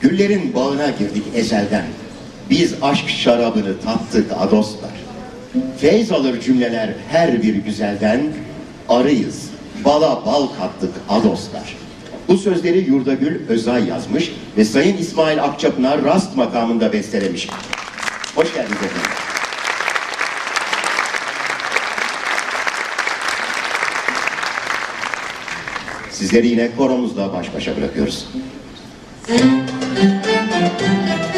Güllerin bağına girdik ezelden. Biz aşk şarabını tattık adoslar. Feyz alır cümleler her bir güzelden. Arıyız, bala bal kattık adoslar. Bu sözleri Yurdagül Özay yazmış ve Sayın İsmail Akçapınar rast makamında bestelemiş. Hoş geldiniz efendim. Sizleri yine koromuzla baş başa bırakıyoruz. thank you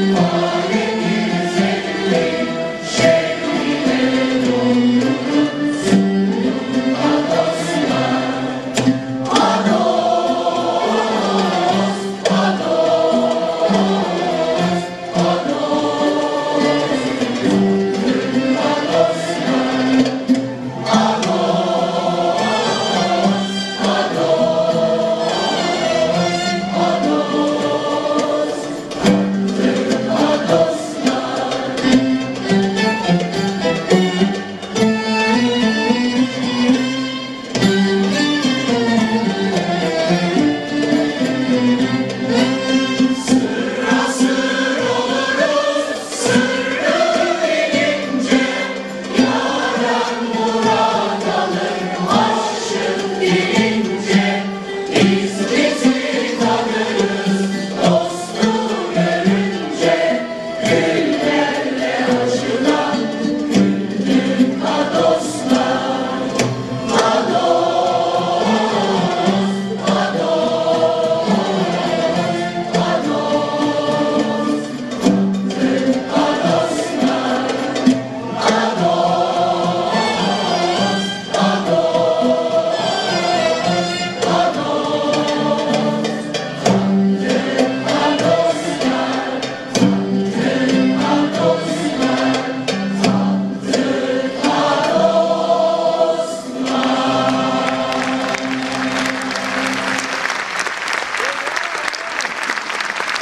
Oh. Hey.